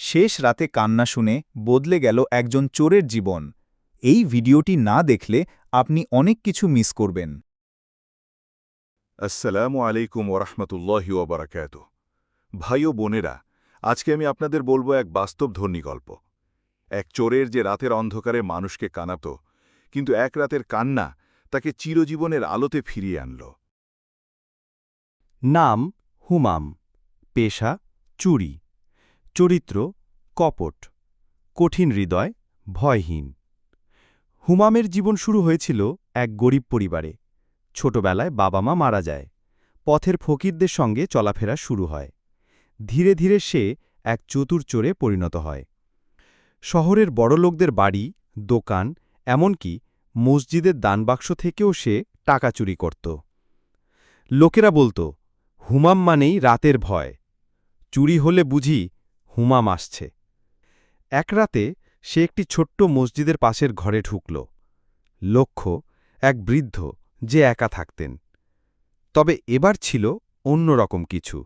শেষ রাতে কান্না শুনে বদলে গেল একজন চোরের জীবন। এই ভিডিওটি না দেখলে আপনি অনেক কিছু মিস করবেন। আসসালামু আলাইকুম ওরহমতুল্লাহি ওবরাকাত ভাই ও বোনেরা, আজকে আমি আপনাদের বলব এক বাস্তবধর্মী গল্প। এক চোরের যে রাতের অন্ধকারে মানুষকে কানাত, কিন্তু এক রাতের কান্না তাকে চিরজীবনের আলোতে ফিরিয়ে আনল। নাম হুমাম, পেশা, চুরি। চরিত্র, কপট, কঠিন হৃদয়, ভয়হীন। হুমামের জীবন শুরু হয়েছিল এক গরিব পরিবারে। ছোটবেলায় বাবা মা মারা যায়। পথের ফকিরদের সঙ্গে চলাফেরা শুরু হয়। ধীরে ধীরে সে এক চতুর চোরে পরিণত হয়। শহরের বড়লোকদের বাড়ি, দোকান, এমনকি মসজিদের দানবাক্স থেকেও সে টাকা চুরি করত। লোকেরা বলতো, হুমাম মানেই রাতের ভয়। চুরি হলে বুঝি হুমাম আসছে। এক রাতে সে একটি ছোট্ট মসজিদের পাশের ঘরে ঢুকল। লক্ষ্য, এক বৃদ্ধ যে একা থাকতেন। তবে এবার ছিল অন্যরকম কিছু।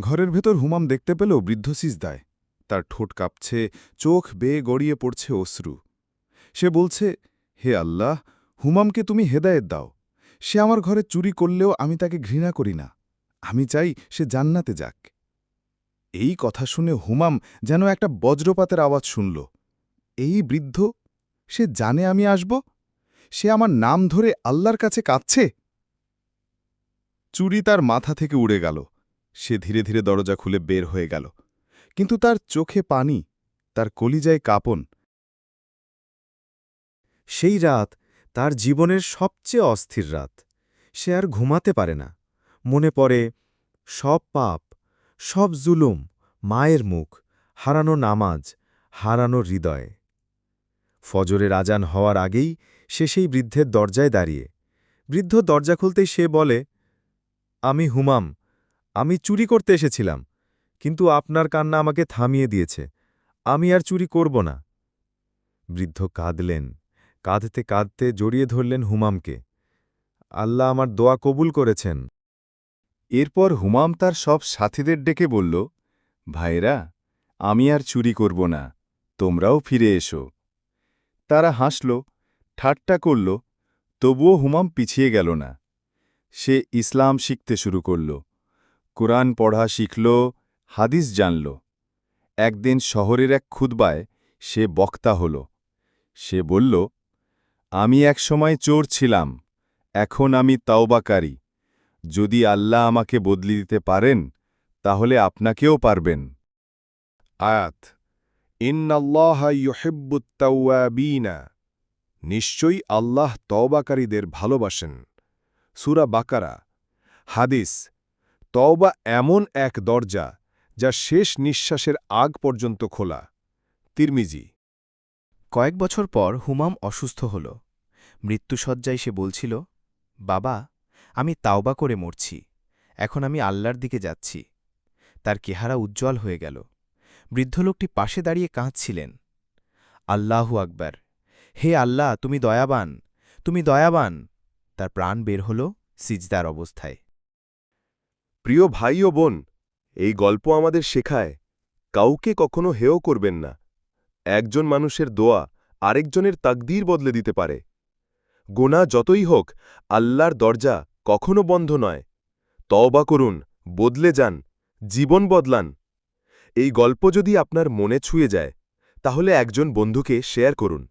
ঘরের ভেতর হুমাম দেখতে পেল বৃদ্ধ সিজদায়। তার ঠোঁট কাঁপছে, চোখ বেয়ে গড়িয়ে পড়ছে অশ্রু। সে বলছে, হে আল্লাহ, হুমামকে তুমি হেদায়েত দাও। সে আমার ঘরে চুরি করলেও আমি তাকে ঘৃণা করি না। আমি চাই সে জান্নাতে যাক। এই কথা শুনে হুমাম যেন একটা বজ্রপাতের আওয়াজ শুনল। এই বৃদ্ধ? সে জানে আমি আসব? সে আমার নাম ধরে আল্লাহর কাছে কাঁদছে? চুরি তার মাথা থেকে উড়ে গেল। সে ধীরে ধীরে দরজা খুলে বের হয়ে গেল। কিন্তু তার চোখে পানি, তার কলিজায় কাপন। সেই রাত তার জীবনের সবচেয়ে অস্থির রাত। সে আর ঘুমাতে পারে না। মনে পড়ে, সব পাপ সব জুলুম, মায়ের মুখ, হারানো নামাজ, হারানো হৃদয়। ফজরের আজান হওয়ার আগেই সে সেই বৃদ্ধের দরজায় দাঁড়িয়ে, বৃদ্ধ দরজা খুলতেই সে বলে, আমি হুমাম, আমি চুরি করতে এসেছিলাম, কিন্তু আপনার কান্না আমাকে থামিয়ে দিয়েছে, আমি আর চুরি করব না। বৃদ্ধ কাঁদলেন, কাঁদতে কাঁদতে জড়িয়ে ধরলেন হুমামকে, আল্লাহ আমার দোয়া কবুল করেছেন। এরপর হুমাম তার সব সাথীদের ডেকে বলল ভাইরা আমি আর চুরি করব না, তোমরাও ফিরে এসো। তারা হাসল, ঠাট্টা করল, তবুও হুমাম পিছিয়ে গেল না। সে ইসলাম শিখতে শুরু করল, কোরআন পড়া শিখল, হাদিস জানল। একদিন শহরের এক খুদবায় সে বক্তা হল। সে বলল, আমি একসময় চোর ছিলাম, এখন আমি তাওবাকারী। যদি আল্লাহ আমাকে বদলি দিতে পারেন, তাহলে আপনাকেও পারবেন। আয়াত, ইন্নাল্লাহা ইউহিব্বুত্তাওয়াবিনা নিশ্চয়ই আল্লাহ তওবাকারীদের ভালোবাসেন। সুরা বাকারা, হাদিস, তওবা এমন এক দরজা যা শেষ নিঃশ্বাসের আগ পর্যন্ত খোলা। তিরমিজি, কয়েক বছর পর হুমাম অসুস্থ হল। মৃত্যুসজ্জায় সে বলছিল, বাবা আমি তাওবা করে মরছি। এখন আমি আল্লাহর দিকে যাচ্ছি। তার কেহারা উজ্জ্বল হয়ে গেল। বৃদ্ধ লোকটি পাশে দাঁড়িয়ে কাঁদছিলেন। আল্লাহু আকবার। হে আল্লাহ, তুমি দয়াবান তুমি দয়াবান। তার প্রাণ বের হল সিজদার অবস্থায়। প্রিয় ভাই ও বোন, এই গল্প আমাদের শেখায়, কাউকে কখনো হেয় করবেন না। একজন মানুষের দোয়া আরেকজনের তাকদীর বদলে দিতে পারে। গোনা যতই হোক, আল্লাহর দরজা কখনো বন্ধ নয়। তওবা করুন, বদলে যান, জীবন বদলান। এই গল্প যদি আপনার মনে ছুঁয়ে যায়, তাহলে একজন বন্ধুকে শেয়ার করুন।